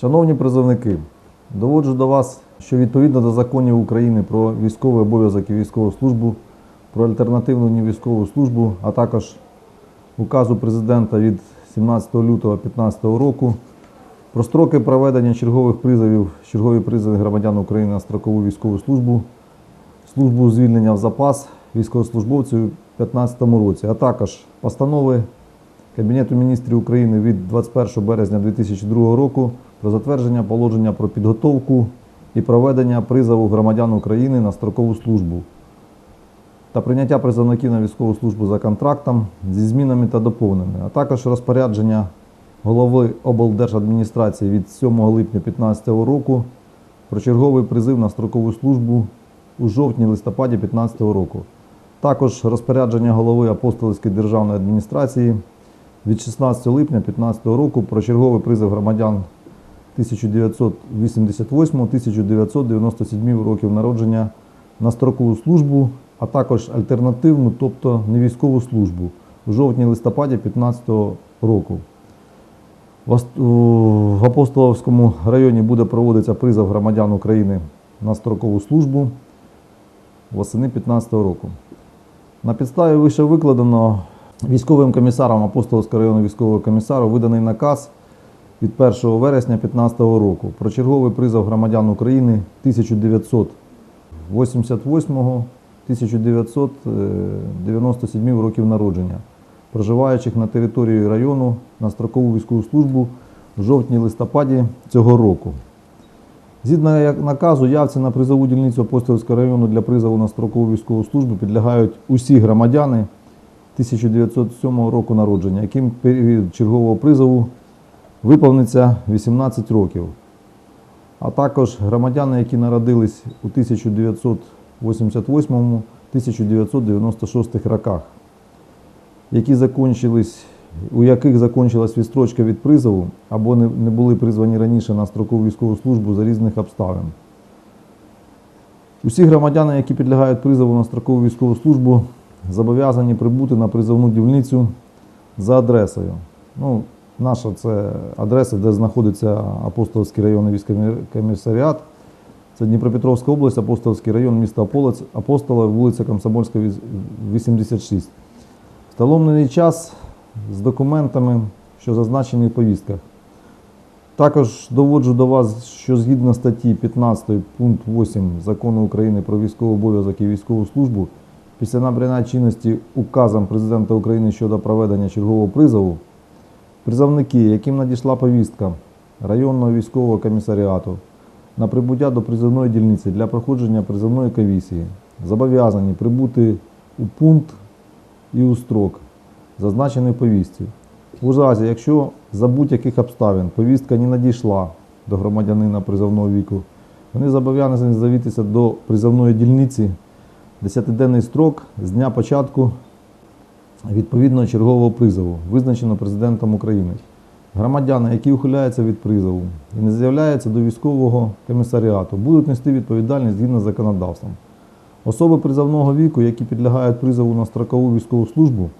Шановні призовники, доводжу до вас, що відповідно до законів України про військовий обов'язок і військову службу, про альтернативну військову службу, а також указу президента від 17 лютого 2015 року про строки проведення чергових призовів, чергові призови громадян України на строкову військову службу, службу звільнення в запас військовослужбовців у 2015 році, а також постанови Кабінету міністрів України від 21 березня 2002 року про затвердження положення про підготовку і проведення призову громадян України на строкову службу та прийняття призовників на військову службу за контрактом зі змінами та доповненнями, а також розпорядження голови облдержадміністрації від 7 липня 2015 року про черговий призив на строкову службу у жовтні-листопаді 2015 року. Також розпорядження голови апостольської державної адміністрації від 16 липня 2015 року про черговий призов громадян 1988-1997 років народження на строкову службу, а також альтернативну, тобто невійськову службу у жовтні-листопаді 2015 року. В Апостоловському районі буде проводитися призов громадян України на строкову службу восени 2015 року. На підставі вище викладеного військовим комісаром Апостолського району військового комісару виданий наказ від 1 вересня 2015 року про черговий призов громадян України 1988-1997 років народження, проживаючих на території району на строкову військову службу в жовтні-листопаді цього року. Згідно наказу, явці на призову дільницю Апостольського району для призову на строкову військову службу підлягають усі громадяни 1907 року народження, яким період чергового призову виповниться 18 років, а також громадяни, які народились у 1988-1996 роках, які закончились, у яких закончилась відстрочка від призову або не були призвані раніше на строкову військову службу за різних обставин. Усі громадяни, які підлягають призову на строкову військову службу, зобов'язані прибути на призовну дільницю за адресою. Ну, наша це адреса, де знаходиться Апостолський районний військовий комісаріат. Це Дніпропетровська область, Апостолський район, місто Аполець, Апостола, вулиця Комсомольська, 86. Встановлений час з документами, що зазначені в повістках. Також доводжу до вас, що згідно статті 15 пункт 8 Закону України про військовий обов'язок і військову службу, після набрання чинності указом Президента України щодо проведення чергового призову, призовники, яким надійшла повістка районного військового комісаріату на прибуття до призовної дільниці для проходження призовної комісії, зобов'язані прибути у пункт і у строк, зазначений в повістці. У разі, якщо за будь-яких обставин повістка не надійшла до громадянина призовного віку, вони зобов'язані завітися до призовної дільниці 10-денний строк з дня початку відповідного чергового призову, визначено президентом України. Громадяни, які ухиляються від призову і не з'являються до військового комісаріату, будуть нести відповідальність згідно з законодавством. Особи призовного віку, які підлягають призову на строкову військову службу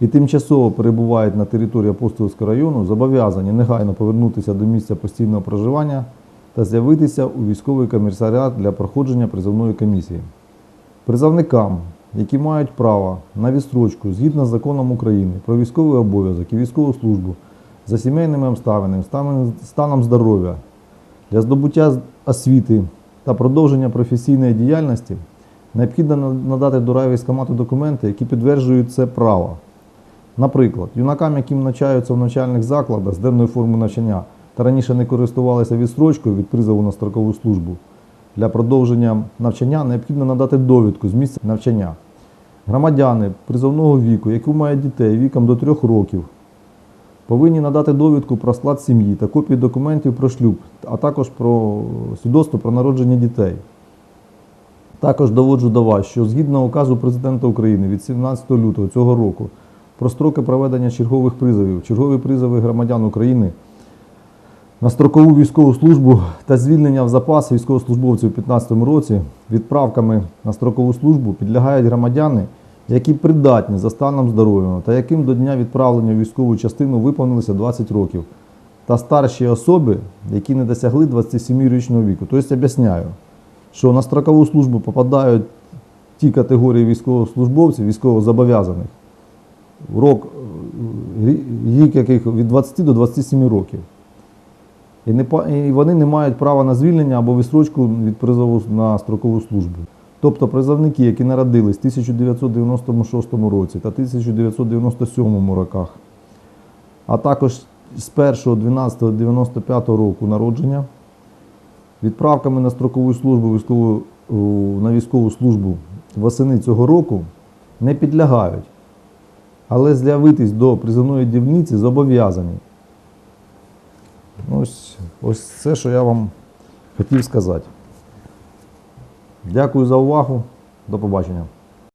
і тимчасово перебувають на території Апостольського району, зобов'язані негайно повернутися до місця постійного проживання та з'явитися у військовий комісаріат для проходження призовної комісії. Призовникам, які мають право на відстрочку згідно з законом України про військовий обов'язок і військову службу за сімейними обставинами, станом- здоров'я для здобуття освіти та продовження професійної діяльності, необхідно надати до райвійськкомату документи, які підтверджують це право. Наприклад, юнакам, яким навчаються в навчальних закладах з денною формою навчання та раніше не користувалися відстрочкою від призову на строкову службу, для продовження навчання необхідно надати довідку з місця навчання. Громадяни призовного віку, які мають дітей віком до 3 років, повинні надати довідку про склад сім'ї та копії документів про шлюб, а також про свідоцтво про народження дітей. Також доводжу до вас, що згідно указу Президента України від 17 лютого цього року про строки проведення чергових призовів, чергові призови громадян України на строкову військову службу та звільнення в запас військовослужбовців у 2015 році відправками на строкову службу підлягають громадяни, які придатні за станом здоров'я та яким до дня відправлення в військову частину виповнилося 20 років та старші особи, які не досягли 27-річного віку. Тобто об'ясняю, що на строкову службу попадають ті категорії військовослужбовців, військовозобов'язаних, рок, рі- вік яких від 20 до 27 років. І, не, і вони не мають права на звільнення або відстрочку від призову на строкову службу. Тобто призовники, які народились в 1996 році та 1997 роках, а також з 1.12.95 року народження, відправками на строкову службу військову, на військову службу восени цього року не підлягають, але з'явитись до призовної дільниці зобов'язані. Ось, ось це, що я вам хотів сказати. Дякую за увагу. До побачення.